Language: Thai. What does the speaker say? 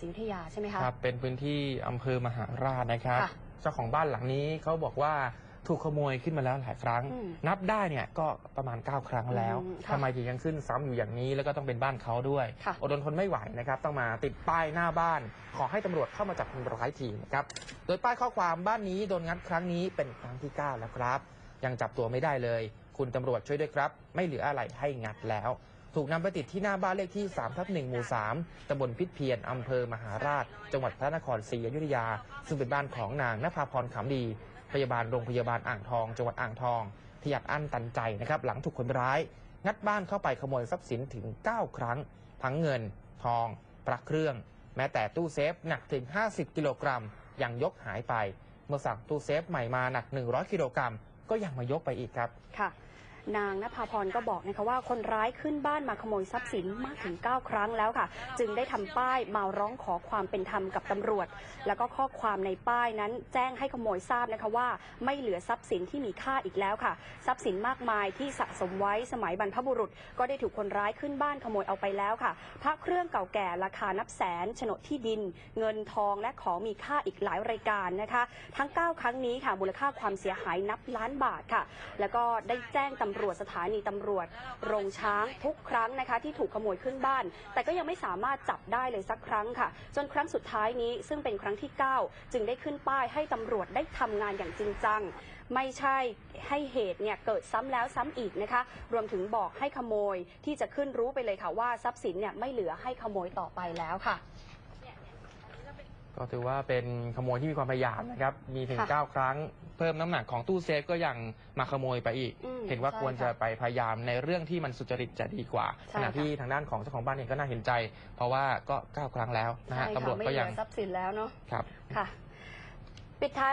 ศรีอยุธยาใช่ไหมคะ ครับ เป็นพื้นที่อำเภอมหาราชนะครับ ค่ะเจ้าของบ้านหลังนี้เขาบอกว่าถูกขโมยขึ้นมาแล้วหลายครั้ง อืมนับได้เนี่ยก็ประมาณ 9 ครั้งแล้วอืมค่ะทำไมถึงยังขึ้นซ้ำอยู่อย่างนี้ แล้วก็ต้องเป็นบ้านเขาด้วยค่ะ อดทนไม่ไหวนะครับ ต้องมาติดป้ายหน้าบ้าน ขอให้ตำรวจเข้ามาจับคนร้ายทีนะครับ โดยป้ายข้อความบ้านนี้โดนงัดครั้งนี้เป็นครั้งที่ 9 แล้วครับ ยังจับตัวไม่ได้เลย คุณตำรวจช่วยด้วยครับ ไม่เหลืออะไรให้งัดแล้ว ถูกนำไปติดที่หน้าบ้านเลขที่3ทับ1หมู่ 3ตำบลพิษเพียรอำเภอมหาราช จังหวัดพระนครศรีอยุธยา ซึ่งเป็นบ้านของนางนภาพรขำดี พยาบาลโรงพยาบาลอ่างทอง จังหวัดอ่างทองที่อยากอั้นตันใจนะครับหลังถูกคนร้าย งัดบ้านเข้าไปขโมยทรัพย์สินถึง 9 ครั้ง ทั้งเงิน ทอง พระเครื่อง แม้แต่ตู้เซฟหนักถึง 50 กิโลกรัมยังยกหายไป เมื่อสั่งตู้เซฟใหม่มาหนัก 100 กิโลกรัมก็ยังมายกไปอีกครับค่ะ นางนภาพรก็บอกนะคะว่าคนร้ายขึ้นบ้านมาขโมยทรัพย์สินมากถึง 9 ครั้งแล้วค่ะ จึงได้ทำป้ายมาร้องขอความเป็นธรรมกับตำรวจ แล้วก็ข้อความในป้ายนั้นแจ้งให้ขโมยทราบนะคะว่า ไม่เหลือทรัพย์สินที่มีค่าอีกแล้วค่ะ ทรัพย์สินมากมายที่สะสมไว้สมัยบรรพบุรุษ ก็ได้ถูกคนร้ายขึ้นบ้านขโมยเอาไปแล้วค่ะพระเครื่องเก่าแก่ราคานับแสนโฉนดที่ดิน เงินทองและของมีค่าอีกหลายรายการนะคะ ทั้ง 9 ครั้งนี้ค่ะมูลค่าความเสียหายนับล้านบาทค่ะ แล้วก็ได้แจ้งตำรวจสถานีตำรวจโรงช้างทุกครั้งนะคะ ที่ถูกขโมยขึ้นบ้าน แต่ก็ยังไม่สามารถจับได้เลยสักครั้งค่ะ จนครั้งสุดท้ายนี้ซึ่งเป็นครั้งที่ 9 จึงได้ขึ้นป้ายให้ตำรวจได้ทำงานอย่างจริงจังไม่ใช่ให้เหตุเนี่ยเกิดซ้ำแล้วซ้ำอีกนะคะ รวมถึงบอกให้ขโมยที่จะขึ้นรู้ไปเลยค่ะว่าทรัพย์สินเนี่ยไม่เหลือให้ขโมยต่อไปแล้วค่ะ ก็ถือว่าเป็นขโมยที่มีความพยายามนะครับ มีถึง ค่ะ9 ครั้ง เพิ่มน้ำหนักของตู้เซฟก็ยังมาขโมยไปอีก อืมเห็นว่าใช่ควรจะค่ะไปพยายามในเรื่องที่มันสุจริตจะดีกว่าใช่ขณะค่ะ ที่ทางด้านของเจ้าของบ้านเองก็น่าเห็นใจ เพราะว่าก็ 9 ครั้งแล้วนะฮะใช่ตำรวจค่ะไม่ก็เหลืยังอทรัพย์สินแล้วเนาะครับ ค่ะ ปิดท้าย